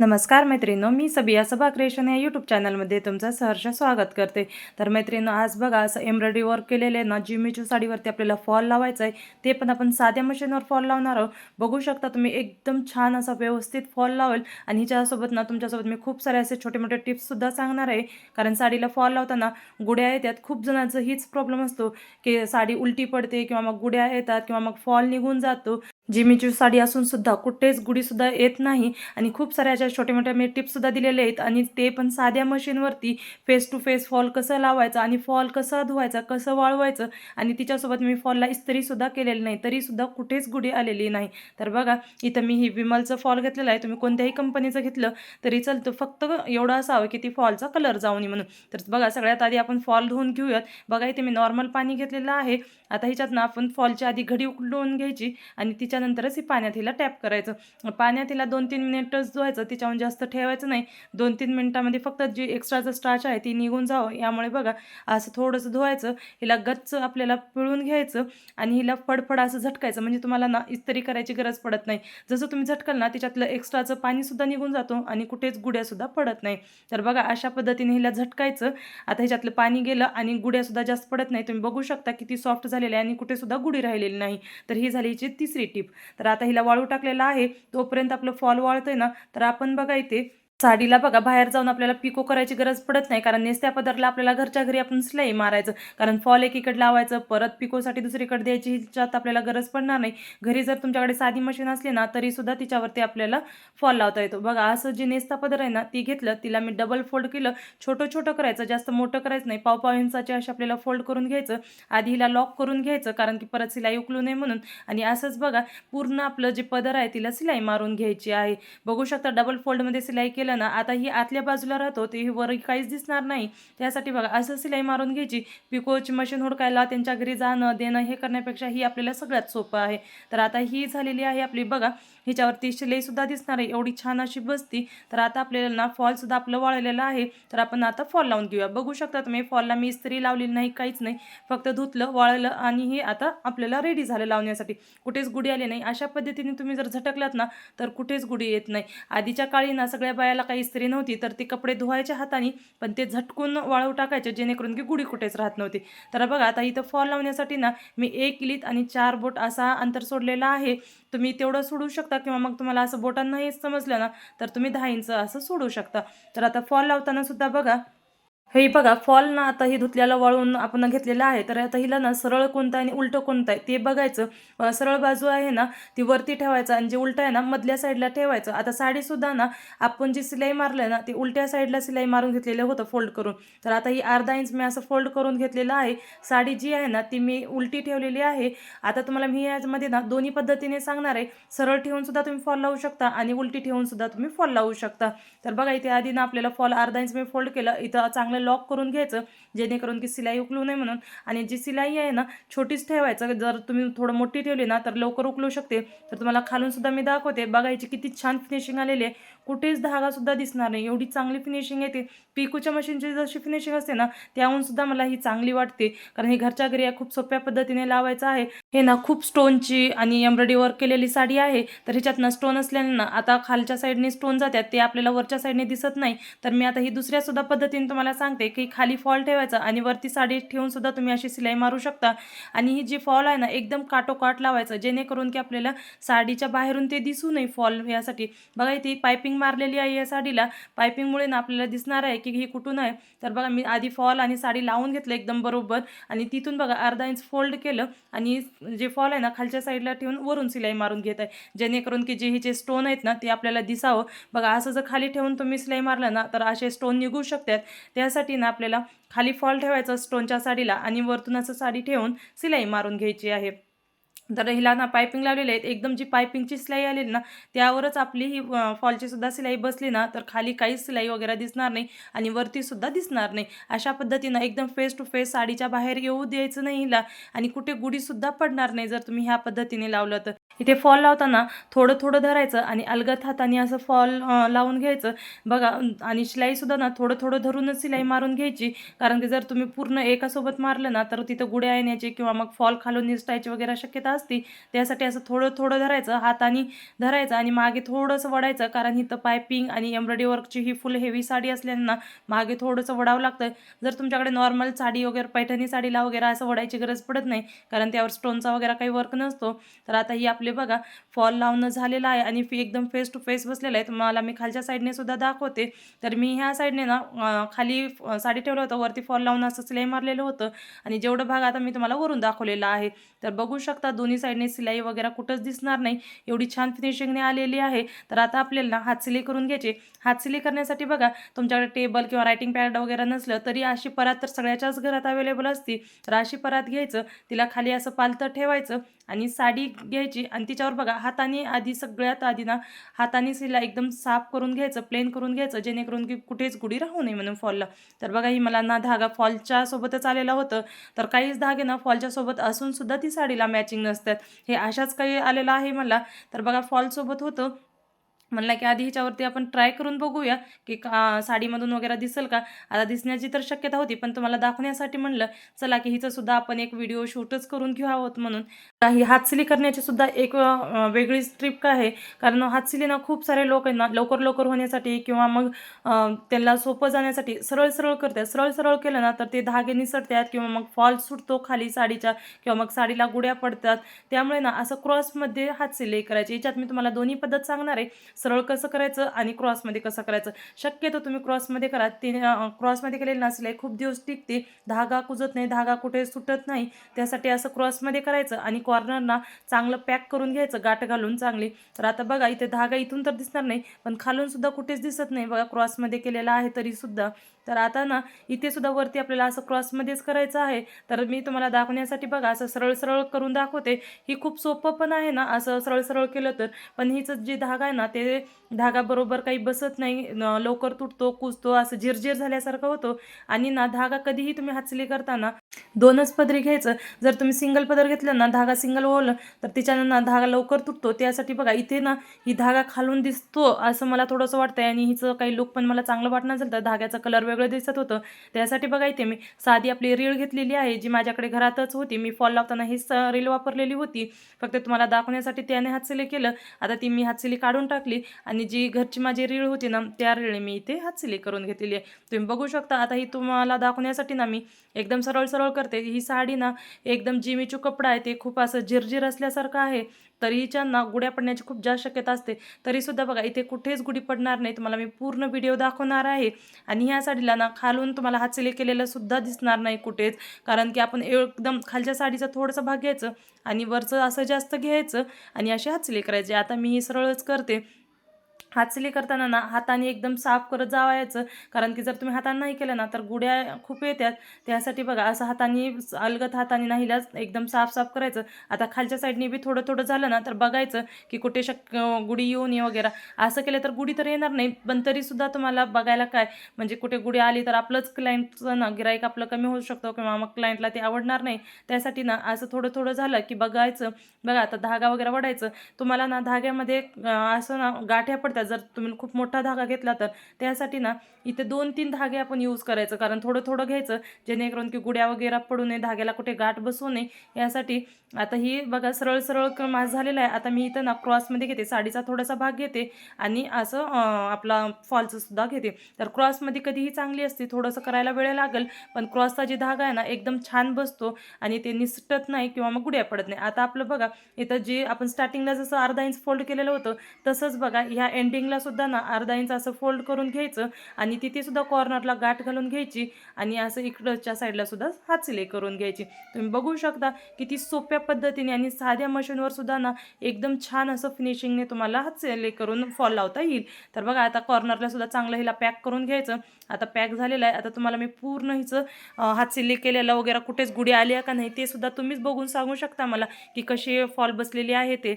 नमस्कार मैत्रिणो मी सबिया सभा क्रिएशन या यूट्यूब चॅनलमध्ये तुमचं सहर्ष स्वागत करते. तर मैत्रिणो आज बघा असं एम्ब्रॉयडरी वर्क केलेलं आहे ना जिमीच्या साडीवरती आपल्याला फॉल लावायचं आहे ते पण आपण साध्या मशीनवर फॉल लावणार आहोत. बघू शकता तुम्ही एकदम छान असा व्यवस्थित फॉल लावेल. आणि हिच्यासोबत ना तुमच्यासोबत मी खूप सारे असे छोटे मोठे टिप्ससुद्धा सांगणार आहे. कारण साडीला फॉल लावताना गुड्या येतात. खूप जणांचं हीच प्रॉब्लेम असतो की साडी उलटी पडते किंवा मग गुड्या येतात किंवा मग फॉल निघून जातो. जिमीची साडी असून सुद्धा कुठेच गुढीसुद्धा येत नाही. आणि खूप साऱ्या अशा छोट्या मोठ्या मी टिप्ससुद्धा दिलेल्या आहेत. आणि ते पण साध्या मशीनवरती फेस टू फेस फॉल कसं लावायचं आणि फॉल कसं धुवायचा कसं वाळवायचं आणि तिच्यासोबत मी फॉलला इस्त्रीसुद्धा केलेली नाही. तरीसुद्धा कुठेच गुढी आलेली नाही. तर बघा इथं मी ही विमलचं फॉल घेतलेलं आहे. तुम्ही कोणत्याही कंपनीचं घेतलं तरी चालतं. फक्त एवढं असावं की ती फॉलचा कलर जाऊ नये म्हणून. तर बघा सगळ्यात आधी आपण फॉल धुवून घेऊयात. बघा इथे मी नॉर्मल पाणी घेतलेलं आहे. आता ह्याच्यात ना आपण फॉलच्या आधी घडी उकळून घ्यायची आणि तिच्या तिच्यानंतरच ही पाण्यात हिला टॅप करायचं. पाण्यात हिला दोन तीन मिनिटच धुवायचं तिच्याहून जास्त ठेवायचं नाही. दोन तीन मिनिटामध्ये फक्त जी एक्स्ट्राचं स्टार्च आहे ती निघून जावं. यामुळे बघा असं थोडंसं धुवायचं हिला गच्च आपल्याला पिळून घ्यायचं आणि हिला फडफड असं झटकायचं. म्हणजे तुम्हाला ना इस्त्री करायची गरज पडत नाही. जसं तुम्ही झटकाल ना तिच्यातलं एक्स्ट्राचं पाणीसुद्धा निघून जातो आणि कुठेच गुड्यासुद्धा पडत नाही. तर बघा अशा पद्धतीने हिला झटकायचं. आता ह्याच्यातलं पाणी गेलं आणि गुड्यासुद्धा जास्त पडत नाही. तुम्ही बघू शकता किती सॉफ्ट झालेलं आहे आणि कुठेसुद्धा गुढी राहिलेली नाही. तर ही झाली हिची तिसरी टीप तर आता हिला वाळू टाकलेला आहे. तोपर्यंत आपलं फॉल वाळतंय ना तर आपण बघा इथे साडीला बघा बाहेर जाऊन आपल्याला पिको करायची गरज पडत नाही कारण नेसत्या पदरला आपल्याला घरच्या घरी आपण सिलाई मारायचं. कारण फॉल एकीकडे लावायचं परत पिकोसाठी दुसरीकडे द्यायची हिच्यात आपल्याला गरज पडणार नाही. घरी जर तुमच्याकडे साधी मशीन असली ना तरी सुद्धा तिच्यावरती आपल्याला फॉल लावता येतो. बघा असं जी नेसता पदर आहे ना ती घेतलं तिला मी डबल फोल्ड केलं. छोटं छोटं करायचं जास्त मोठं करायचं नाही. पाव पाव इंचाचे असे आपल्याला फोल्ड करून घ्यायचं. आधी हिला लॉक करून घ्यायचं कारण की परत सिलाई उकलू नये म्हणून. आणि असंच बघा पूर्ण आपलं जे पदर आहे तिला सिलाई मारून घ्यायची आहे. बघू शकता डबल फोल्डमध्ये सिलाई केलं ना आता ही आतल्या बाजूला राहतो ते वर काहीच दिसणार नाही. त्यासाठी बघा असं सिलाई मारून घ्यायची. पिकोची मशीन हुडकायला त्यांच्या घरी जाणं देणं हे करण्यापेक्षा ही आपल्याला सगळ्यात सोपं आहे. तर आता ही झालेली आहे आपली बघा ह्याच्यावरती शिलाईसुद्धा दिसणार आहे. एवढी छान अशी बसती. तर आता आपल्याला ना फॉलसुद्धा आपलं वाळलेलं आहे. तर आपण आता फॉल लावून घेऊया. बघू शकता तुम्ही फॉलला मी इस्त्री लावलेली नाही काहीच नाही. फक्त धुतलं वाळलं आणि हे आता आपल्याला रेडी झालं लावण्यासाठी. कुठेच गुढी आली नाही. अशा पद्धतीने तुम्ही जर झटकलात ना तर कुठेच गुढी येत नाही. आधीच्या काळी ना सगळ्या बायाला काही इस्त्री नव्हती तर ते कपडे धुवायच्या हाताने पण ते झटकून वाळू टाकायचे जेणेकरून की गुढी कुठेच राहत नव्हती. तर बघा आता इथं फॉल लावण्यासाठी ना मी एक इलीत आणि चार बोट असा अंतर सोडलेला आहे. तुम्ही तेवढं सोडू शकता. किंवा मग तुम्हाला असं बोटांनाही समजलं ना तर तुम्ही दहा इंच असं सोडू शकता. तर आता फॉल लावताना सुद्धा बघा हे बघा फॉल ना आता हे धुतल्याला वाळून आपण घेतलेलं आहे तर आता हिला ना सरळ कोणतं आहे आणि उलटं कोणतं आहे ते बघायचं. सरळ बाजू आहे ना ती वरती ठेवायचं आणि जे उलटं आहे ना मधल्या साईडला ठेवायचं. आता साडीसुद्धा ना आपण जी सिलाई मारलं ना ती उलट्या साईडला सिलाई मारून घेतलेलं होतं फोल्ड करून. तर आता ही अर्धा इंच मी असं फोल्ड करून घेतलेलं आहे. साडी जी आहे ना ती मी उलटी ठेवलेली आहे. आता तुम्हाला मी याच्यामध्ये ना दोन्ही पद्धतीने सांगणार आहे. सरळ ठेवून सुद्धा तुम्ही फॉल लावू शकता आणि उलटी ठेवूनसुद्धा तुम्ही फॉल लावू शकता. तर बघा इथे आधी ना आपल्याला फॉल अर्धा इंच मी फोल्ड केलं. इथं चांगलं लॉक करून घ्यायचं जेणेकरून की सिलाई उकलू नये म्हणून. आणि जी सिलाई आहे ना छोटीच ठेवायचं. जर तुम्ही थोडं मोठी ठेवली ना तर लवकर उकलू शकते. तर तुम्हाला खालून सुद्धा मी दाखवते. बघायची किती छान फिनिशिंग आलेली आहे. कुठेच धागासुद्धा दिसणार नाही. एवढी चांगली फिनिशिंग येते. पिकूच्या मशीनची जशी फिनिशिंग असते ना त्याहून सुद्धा मला ही चांगली वाटते. कारण ही घरच्या घरी या खूप सोप्या पद्धतीने लावायचं आहे. हे ना खूप स्टोनची आणि एम्ब्रॉयडरी वर्क केलेली साडी आहे. तर ह्याच्यातनं स्टोन असल्याने ना आता खालच्या साईडने स्टोन जातात. ते आपल्याला वरच्या साईडने दिसत नाही. तर मी आता ही दुसऱ्या सुद्धा पद्धतीने तुम्हाला सांगते की खाली फॉल ठेवायचा आणि वरती साडी ठेवून सुद्धा तुम्ही अशी सिलाई मारू शकता. आणि ही जी फॉल आहे ना एकदम काटोकाट लावायचं जेणेकरून की आपल्याला साडीच्या बाहेरून ते दिसू नये फॉल यासाठी बघा इथे पायपिंग मारलेली आहे या साडीला. पायपिंगमुळे ना आपल्याला दिसणार आहे की ही कुठून आहे. तर बघा मी आधी फॉल आणि साडी लावून घेतलं एकदम बरोबर. आणि तिथून बघा अर्धा इंच फोल्ड केलं. आणि जे फॉल आहे ना खालच्या साईडला ठेवून वरून सिलाई मारून घेत आहे. जेणेकरून की जे हिचे स्टोन आहेत ना ते आपल्याला दिसावं. बघा असं जर खाली ठेवून तुम्ही सिलाई मारलं ना तर असे स्टोन निघू शकतात. त्यासाठी ना आपल्याला खाली फॉल ठेवायचं स्टोनच्या साडीला आणि वरतून असं साडी ठेवून सिलाई मारून घ्यायची आहे. तर हिला ना पायपिंग लावलेली आहेत. एकदम जी पायपिंगची सिलाई आलेली ना त्यावरच आपली ही फॉलचीसुद्धा फॉलची सुद्धा सिलाई बसली ना तर खाली काहीच सिलाई वगैरे दिसणार नाही आणि वरती सुद्धा दिसणार नाही. अशा पद्धतीनं एकदम फेस टू फेस साडीच्या बाहेर येऊ द्यायचं नाही हिला आणि कुठे गुढीसुद्धा पडणार नाही जर तुम्ही ह्या पद्धतीने लावलं तर. इथे फॉल लावताना थोडं थोडं धरायचं आणि अलगत हाताने असं फॉल लावून घ्यायचं. बघा आणि शिलाईसुद्धा ना थोडं थोडं धरूनच शिलाई मारून घ्यायची. कारण की जर तुम्ही पूर्ण एकासोबत मारलं ना तर तिथं गुड्या येण्याची किंवा मग फॉल खालून निसटायची वगैरे शक्यता असते. त्यासाठी असं थोडं थोडं धरायचं हाताने धरायचं आणि मागे थोडंसं वडायचं. कारण इथं पायपिंग आणि एम्ब्रॉयडरी वर्कची ही फुल हेवी साडी असल्यानं मागे थोडंसं वडावं लागतं. जर तुमच्याकडे नॉर्मल साडी वगैरे पैठणी साडीला वगैरे असं वडायची गरज पडत नाही कारण त्यावर स्टोनचा वगैरे काही वर्क नसतो. तर आता ही आपले म्हणजे बघा फॉल लावणं झालेलं आहे आणि फी एकदम फेस टू फेस बसलेलं आहे. तुम्हाला मी खालच्या साईडने सुद्धा दाखवते. तर मी ह्या साईडने ना खाली साडी ठेवलं होतं. वरती फॉल लावून असं सिलाई मारलेलं होतं. आणि जेवढं भाग आता मी तुम्हाला वरून दाखवलेला आहे. तर बघू शकता दोन्ही साईडने सिलाई वगैरे कुठंच दिसणार नाही. एवढी छान फिनिशिंगने आलेली आहे. तर आता आपल्याला ना हात सिलाई करून घ्यायचे. हात सिलाई करण्यासाठी बघा तुमच्याकडे टेबल किंवा रायटिंग पॅड वगैरे नसलं तरी अशी परात तर सगळ्याच्याच घरात अवेलेबल असती. तर अशी परात घ्यायचं. तिला खाली असं पालतं ठेवायचं. आणि साडी घ्यायची आणि तिच्यावर बघा हाताने आधी सगळ्यात आधी ना हाताने सिला एकदम साफ करून घ्यायचं प्लेन करून घ्यायचं जेणेकरून की कुठेच गुढी राहू नये म्हणून फॉलला तर बघा ही मला ना धागा फॉलच्या सोबतच आलेला होतं. तर काहीच धागे ना फॉलच्या सोबत असून सुद्धा ती साडीला मॅचिंग नसतात. हे अशाच काही आलेलं आहे मला. तर बघा फॉलसोबत होतं. म्हणला की आधी ह्याच्यावरती आपण ट्राय करून बघूया की का साडीमधून वगैरे दिसेल का? आता दिसण्याची तर शक्यता होती पण तुम्हाला दाखवण्यासाठी म्हणलं चला की हिचं सुद्धा आपण एक व्हिडिओ शूटच करून घेऊ आहोत म्हणून. ही हातसिली करण्याची सुद्धा एक वेगळी वेगळीच ट्रिप आहे? कारण हातसिली ना खूप सारे लोक आहेत ना लवकर लवकर होण्यासाठी किंवा मग त्यांना सोपं जाण्यासाठी सरळ सरळ करतात. सरळ सरळ केलं ना तर ते धागे निसरतात किंवा मग फॉल सुटतो खाली साडीच्या किंवा मग साडीला गुड्या पडतात. त्यामुळे ना असं क्रॉसमध्ये हात करायची. याच्यात मी तुम्हाला दोन्ही पद्धत सांगणार आहे. सरळ कसं करायचं आणि क्रॉसमध्ये कसं करायचं? शक्यतो तुम्ही क्रॉसमध्ये करा. ती क्रॉसमध्ये केलेली ना खूप दिवस टिकते. धागा कुजत नाही धागा कुठे सुटत नाही. त्यासाठी असं क्रॉसमध्ये करायचं आणि कॉर्नरना चांगलं पॅक करून घ्यायचं गाठ घालून चांगली. तर आता बघा इथे धागा इथून तर दिसणार नाही पण खालूनसुद्धा कुठेच दिसत नाही. बघा क्रॉसमध्ये केलेला आहे तरीसुद्धा तर आता ना इथे सुद्धा वरती आपल्याला असं क्रॉसमध्येच करायचं आहे. तर मी तुम्हाला दाखवण्यासाठी बघा असं सरळ सरळ करून दाखवते. ही खूप सोपं पण आहे ना असं सरळ सरळ केलं तर. पण हिचं जे धागा आहे ना ते धागा बरोबर काही बसत नाही लवकर तुटतो कुजतो असं झिरझिर झाल्यासारखं होतो. आणि ना धागा कधीही तुम्ही हातसिली करताना दोनच पदरी घ्यायचं. जर तुम्ही सिंगल पदर घेतलं ना धागा सिंगल ओवलं तर तिच्यानं ना धागा लवकर तुटतो. त्यासाठी बघा इथे ना ही धागा खालून दिसतो असं मला थोडंसं वाटतंय. आणि हिचं काही लुक पण मला चांगलं वाटणं झालं तर धाग्याचा कलर वेगळं दिसत होतं. त्यासाठी बघा इथे मी साधी आपली रीळ घेतलेली आहे जी माझ्याकडे घरातच होती. मी फॉल लावताना हीच रील वापरलेली होती. फक्त तुम्हाला दाखवण्यासाठी त्याने हातसिली केलं. आता ती मी हातसिली काढून टाकली. आणि जी घरची माझी रीळ होती ना त्या रीळ मी इथे हातसिली करून घेतलेली आहे. तुम्ही बघू शकता आता ही तुम्हाला दाखवण्यासाठी ना मी एकदम सरळ सरळ करते. ही साडी ना एकदम जिमीचू कपडा आहे ते खूप असं झिरझिर असल्यासारखं आहे. तरी हिच्यांना गुड्या पडण्याची खूप जास्त शक्यता असते. तरीसुद्धा बघा इथे कुठेच गुढी पडणार नाही. तुम्हाला मी पूर्ण व्हिडिओ दाखवणार आहे. आणि ह्या साडीला ना खालून तुम्हाला हातसिले केलेलं सुद्धा दिसणार नाही कुठेच. कारण की आपण एकदम खालच्या साडीचा थोडासा भाग घ्यायचं आणि वरचं असं जास्त घ्यायचं आणि असे हातसिले करायचे. आता मी ही सरळच करते. हातसिली करताना ना हाताने एकदम साफ करत जावायचं. कारण की जर तुम्ही हाताने नाही केलं ना तर गुड्या खूप येतात त्यासाठी बघा असं हाताने अलगत हाताने नाहीला एकदम साफ साफ करायचं. आता खालच्या साईडने बी थोडं थोडं झालं ना तर बघायचं की कुठे शक गुढी येऊ नये वगैरे. असं केलं तर गुढी तर येणार नाही पण तरीसुद्धा तुम्हाला बघायला काय? म्हणजे कुठे गुढी आली तर आपलंच क्लायंटचं ना गिराईक आपलं कमी होऊ शकतो किंवा मग क्लायंटला ते आवडणार नाही. त्यासाठी ना असं थोडं थोडं झालं की बघायचं. बघा आता धागा वगैरे वडायचं तुम्हाला ना धाग्यामध्ये असं ना गाठ्या पडतात. जर तुम्ही खूप मोठा धागा घेतला तर. त्यासाठी ना इथे दोन तीन धागे आपण यूज करायचं. कारण थोडं थोडं घ्यायचं जेणेकरून की गुड्या वगैरे पडू नये धाग्याला कुठे गाठ बसू नये. यासाठी आता ही बघा सरळ सरळ क- माझं आहे. आता मी इथं ना क्रॉसमध्ये घेते. साडीचा थोडासा भाग घेते आणि असं आपला फॉलचं सुद्धा घेते. तर क्रॉसमध्ये कधीही चांगली असते थोडंसं करायला वेळ लागेल. पण क्रॉसचा जी धागा आहे ना एकदम छान बसतो आणि ते निसटत नाही किंवा मग गुड्या पडत नाही. आता आपलं बघा इथं जे आपण स्टार्टिंगला जसं अर्धा इंच फोल्ड केलेलं होतं तसंच बघा ह्या एंड एंडिंगला सुद्धा ना अर्धा इंच असं फोल्ड करून घ्यायचं आणि तिथे सुद्धा कॉर्नरला गाठ घालून घ्यायची आणि असं इकडच्या साईडला सुद्धा हात सिलाई करून घ्यायची. तुम्ही बघू शकता किती सोप्या पद्धतीने आणि साध्या मशीनवर सुद्धा ना एकदम छान असं फिनिशिंगने तुम्हाला हात सिलाई करून फॉल लावता येईल. तर बघा आता कॉर्नरला सुद्धा चांगलं हिला पॅक करून घ्यायचं. आता पॅक झालेलं आहे. आता तुम्हाला मी पूर्ण हिचं हात सिलाई केलेलं वगैरे कुठेच गुढी आली आहे का नाही ते सुद्धा तुम्हीच बघून सांगू शकता मला की कशी फॉल बसलेली आहे ते.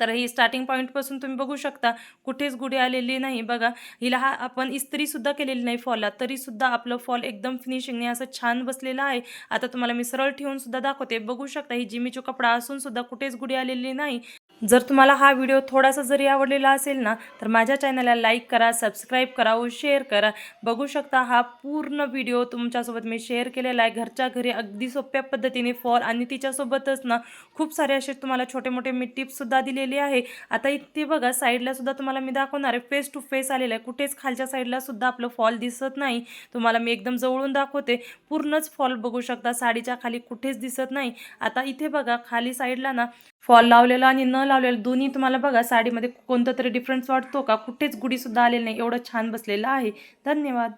तर ही स्टार्टिंग पॉईंटपासून तुम्ही बघू शकता कुठेच गुढी आलेली नाही. बघा हिला हा आपण इस्त्रीसुद्धा केलेली नाही फॉलला तरीसुद्धा आपलं फॉल एकदम फिनिशिंगने असं छान बसलेलं आहे. आता तुम्हाला मी सरळ ठेवून सुद्धा दाखवते. बघू शकता ही जिमीचो कपडा असून सुद्धा कुठेच गुढी आलेली नाही. जर तुम्हाला हा व्हिडिओ थोडासा जरी आवडलेला असेल ना तर माझ्या चॅनलला लाईक करा सबस्क्राईब करा व शेअर करा. बघू शकता हा पूर्ण व्हिडिओ तुमच्यासोबत मी शेअर केलेला आहे. घरच्या घरी अगदी सोप्या पद्धतीने फॉल आणि तिच्यासोबतच ना खूप सारे असे तुम्हाला छोटे मोठे मी टिप्ससुद्धा दिलेली आहे. आता इथे बघा साईडला सुद्धा तुम्हाला मी दाखवणार आहे. फेस टू फेस आलेलं आहे. कुठेच खालच्या साईडलासुद्धा आपलं फॉल दिसत नाही. तुम्हाला मी एकदम जवळून दाखवते. पूर्णच फॉल बघू शकता. साडीच्या खाली कुठेच दिसत नाही. आता इथे बघा खाली साईडला ना फॉल लावलेला आणि न लावलेलं दोन्ही तुम्हाला बघा साडीमध्ये कोणता तरी डिफरन्स वाटतो का? कुठेच गुढीसुद्धा आलेलं नाही. एवढं छान बसलेलं आहे. धन्यवाद.